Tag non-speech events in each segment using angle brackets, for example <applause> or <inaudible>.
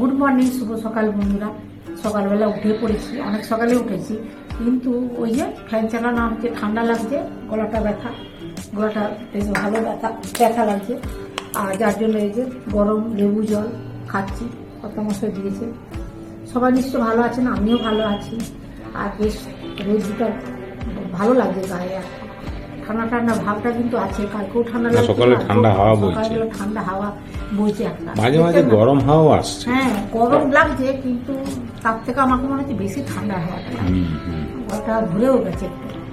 Good morning শুভ সকাল বন্ধুরা। সকালবেলা উঠে পড়েছি, অনেক সকালে উঠেছি। কিন্তু ওই যে ফ্যান চালানো হচ্ছে, ঠান্ডা লাগছে, গলাটা ব্যথা। গলাটা বেশ ভালো ব্যথা ব্যথা লাগছে। আর যার জন্য এই যে গরম, লেবু জল খাচ্ছি কত মশাই দিয়েছে। সবাই নিশ্চয় ভালো আছেন, আমিও ভালো আছি। আর বেশ রোদটা ভালো লাগছে গায়ে আর। ঠান্ডা ঠান্ডা ভাবটা কিন্তু আছে কালকেও ঠান্ডা লাগছে সকালে ঠান্ডা হাওয়া বইছে। ঠান্ডা হাওয়া বইছে একটা। মাঝে মাঝে গরম হাওয়া আসছে। হ্যাঁ গরম লাগছে কিন্তু তার থেকে আমাকে মনে হচ্ছে বেশি ঠান্ডা হাওয়াটা। গলাটা ধরেও গেছে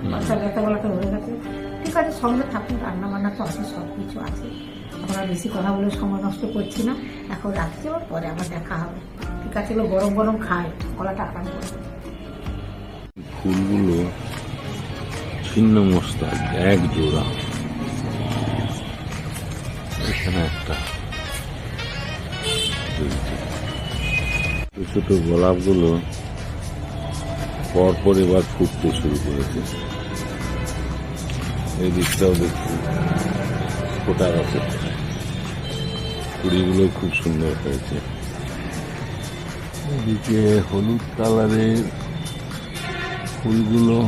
গলাটা ব্যথা গলাটা ধরে গেছে। ঠিক আছে সঙ্গে থাকুন রান্না বান্না তো আছে সব কিছু আছে আমরা বেশি কথা বলে সময় নষ্ট করছি না। এখন রাখছি ওর পরে আবার দেখা হবে। ঠিক আছে গরম গরম খায় গলাটা আরাম করবে ফুলগুলো ছিন্ন মস্তা এক জোড়া এখানে একটা ছোট ছোট গোলাপগুলো পরপর এবার ফুটতে শুরু করেছে এই দিকটাও দেখছি ফোটা গেছে কুড়িগুলো খুব সুন্দর হয়েছে এদিকে হলুদ কালারের ফুলগুলো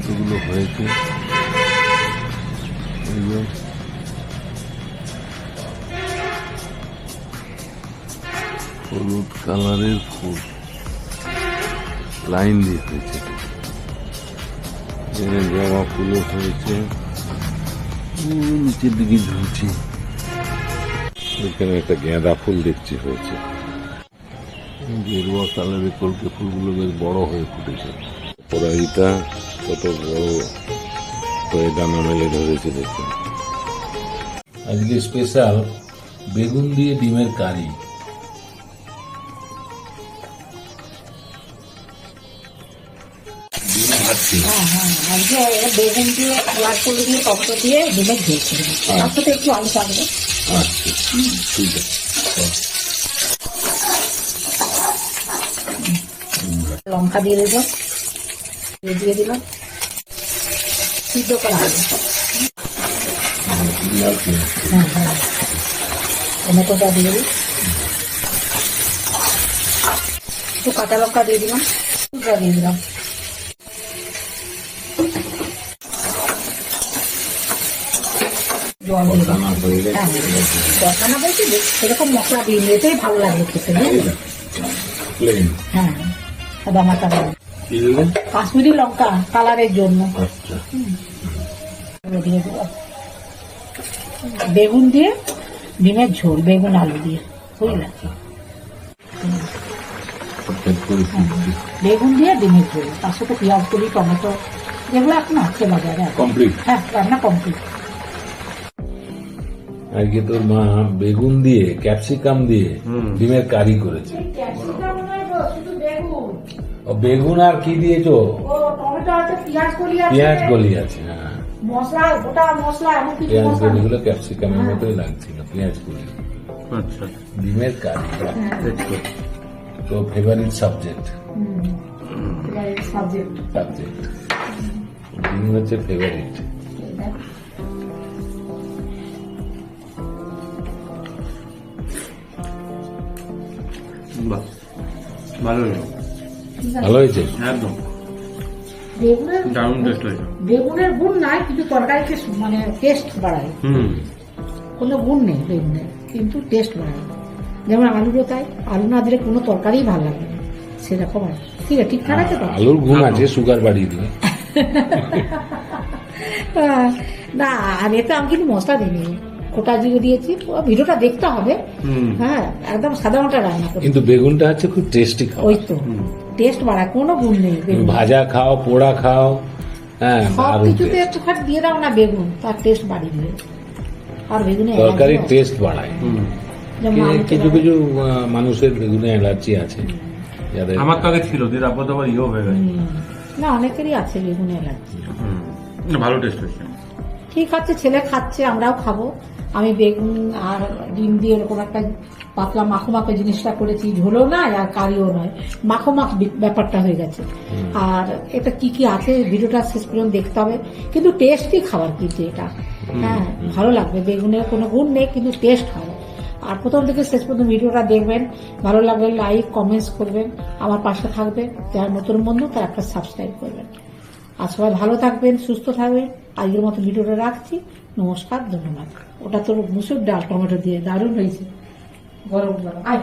কতগুলো হয়েছে? হলুদ কালারের ফুল। লাইন দিয়ে হয়েছে। এখানে ফুলও হয়েছে। নিচের দিকে ঝুলছে। এখানে একটা গেঁদা ফুল দেখছি হয়েছে। গেরুয়া কালারের কলকে ফুলগুলো বেশ বড় হয়ে ফুটেছে। পরাইটা কত বড় হয়ে দানা মেলে ধরেছে দেখুন। আজকে স্পেশাল বেগুন দিয়ে ডিমের কারি। বেগুন দিয়ে লাল দিয়ে টমেটো দিয়ে ডিমের ঝোল করে তার সাথে একটু আলু থাকবে আচ্ছা ঠিক আছে লঙ্কা দিয়ে দিয়ে দিয়ে দিলাম। সিদ্ধ করা হবে। হ্যাঁ হ্যাঁ টমেটোটা দিয়ে দিই। একটু কাঁচা লঙ্কা দিয়ে দিলাম দিয়ে দিলাম। জল দিয়ে হয়ে গেছে। দরকার না বলছি সেরকম মশলা দিয়ে এটাই ভালো লাগে খেতে হ্যাঁ সাদা মাথা কাশ্মীরি লঙ্কা কালারের জন্য। আচ্ছা। দিয়ে দেবো। বেগুন দিয়ে ডিমের ঝোল বেগুন আলু দিয়ে। বুঝলে? দিচ্ছি বেগুন দিয়ে ডিমের ঝোল তার সাথে পেঁয়াজ করি টমেটো যেগুলো এখন আছে বাজারে। কমপ্লিট হ্যাঁ রান্না কমপ্লিট আজকে তোর মা বেগুন দিয়ে ক্যাপসিকাম দিয়ে ডিমের কারি করেছে। ও বেগুন আর কি দিয়েছ? ও টমেটো আছে পেঁয়াজ করি আছে। পেঁয়াজ গলি আছে হ্যাঁ। মশলা গোটা মশলা এমন কিছু পেঁয়াজ গলিগুলো ক্যাপসিকামের মতোই লাগছিল পেঁয়াজ গলি আচ্ছা। ডিমের কারি হ্যাঁ। তো ফেভারিট সাবজেক্ট সাবজেক্ট সাবজেক্ট ডিম হচ্ছে ফেভারিট ভালো হলো। ভালো হয়েছে? একদম। বেগুনের দারুণ টেস্ট হয়েছে। বেগুনের গুণ নাই কিন্তু তরকারিকে মানে টেস্ট বাড়ায়। হুম। কোনো গুণ নেই বেগুনের কিন্তু টেস্ট বাড়ায়। যেমন আলুরও তাই আলু না দিলে কোনো তরকারিই ভালো লাগে না। সেরকম আর ঠিক আছে ঠিকঠাক আছে তো? আলুর গুণ আছে সুগার বাড়িয়ে দিবে। <laughs> না আর এতে আমি কিন্তু মশলা দিইনি। কোটা জিরে দিয়েছি ও ভিডিওটা দেখতে হবে। হুম। হ্যাঁ একদম সাদা মাটা রান্না কিন্তু বেগুনটা হচ্ছে খুব টেস্টি খাওয়া ওই তো টেস্ট বাড়ায় কোনো গুণ নেই ভাজা খাও পোড়া খাও হ্যাঁ সব কিছুতে একটুখানি দিয়ে দাও না বেগুন তার টেস্ট বাড়িয়ে দিবে আর বেগুনে allergy টেস্ট বাড়ায়। কিছু কিছু মানুষের বেগুনে অ্যালার্জি আছে যাদের আমার তো আগে ছিল দিয়ে তারপর তো আবার ইয়েও হয়ে গেছে। না অনেকেরই আছে বেগুনে অ্যালার্জি ভালো টেস্ট হয়েছে। ঠিক আছে ছেলে খাচ্ছে আমরাও খাব। আমি বেগুন আর ডিম দিয়ে এরকম একটা পাতলা মাখো মাখো জিনিসটা করেছি ঝোলও নয় আর কারিও নয় মাখো মাখ ব্যাপারটা হয়ে গেছে। আর এটা কি কি আছে ভিডিওটা শেষ পর্যন্ত দেখতে হবে কিন্তু টেস্টই খাবার কিন্তু এটা। হ্যাঁ ভালো লাগবে বেগুনের কোনো গুণ নেই কিন্তু টেস্ট হয় আর প্রথম থেকে শেষ পর্যন্ত ভিডিওটা দেখবেন ভালো লাগলে লাইক কমেন্টস করবেন আমার পাশে থাকবেন যারা নতুন বন্ধু তার একটা সাবস্ক্রাইব করবেন। আর সবাই ভালো থাকবেন সুস্থ থাকবেন আজকের মতো ভিডিওটা রাখছি। নমস্কার ধন্যবাদ। ওটা তোর মুসুর ডাল টমেটো দিয়ে দারুণ হয়েছে। গরম গরম। আয়